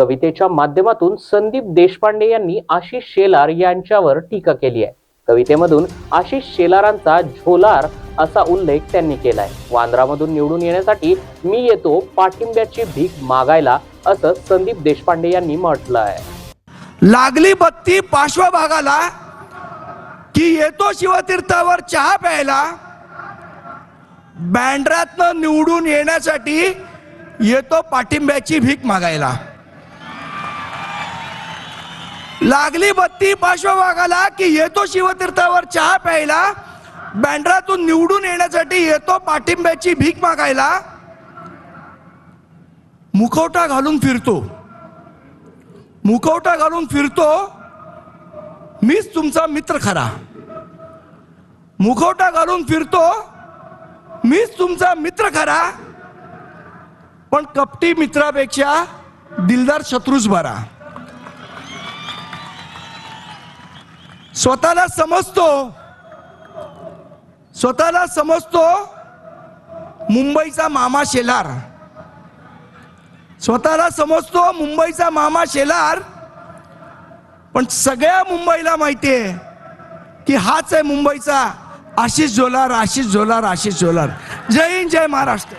कवितेच्या माध्यमातून संदीप देशपांडे यांनी आशिष शेलार यांच्यावर टीका केली आहे. कवितेमधून आशिष शेलारांचा झोलार असा उल्लेख त्यांनी केलाय. वांद्रामधून निवडून येण्यासाठी मी येतो पाठिंब्याची भीक मागायला असं संदीप देशपांडे यांनी म्हटलं आहे लागली बत्ती पार्श्वभागाला की येतो शिवतीर्थावर चहा प्यायला बँड्रातनं निवडून येण्यासाठी येतो पाठिंब्याची भीक मागायला. लागली बत्ती पार्श्वभागाला की येतो शिवतीर्थावर चहा प्यायला बँड्रातून निवडून येण्यासाठी येतो पाठिंब्याची भीक मागायला. मुखवटा घालून फिरतो. मुखवटा घालून फिरतो मीच तुमचा मित्र खरा. मुखवटा घालून फिरतो मीच तुमचा मित्र खरा. पण कपटी मित्रापेक्षा दिलदार शत्रूच बरा. स्वतःला समजतो. स्वतःला समजतो. मुंबईचा मामा शेलार. स्वतःला समजतो मुंबईचा मामा शेलार. पण सगळ्या मुंबईला माहिती आहे की हाच आहे मुंबईचा आशिष झोलार आशिष झोलार आशिष झोलार. जय हिंद जय महाराष्ट्र.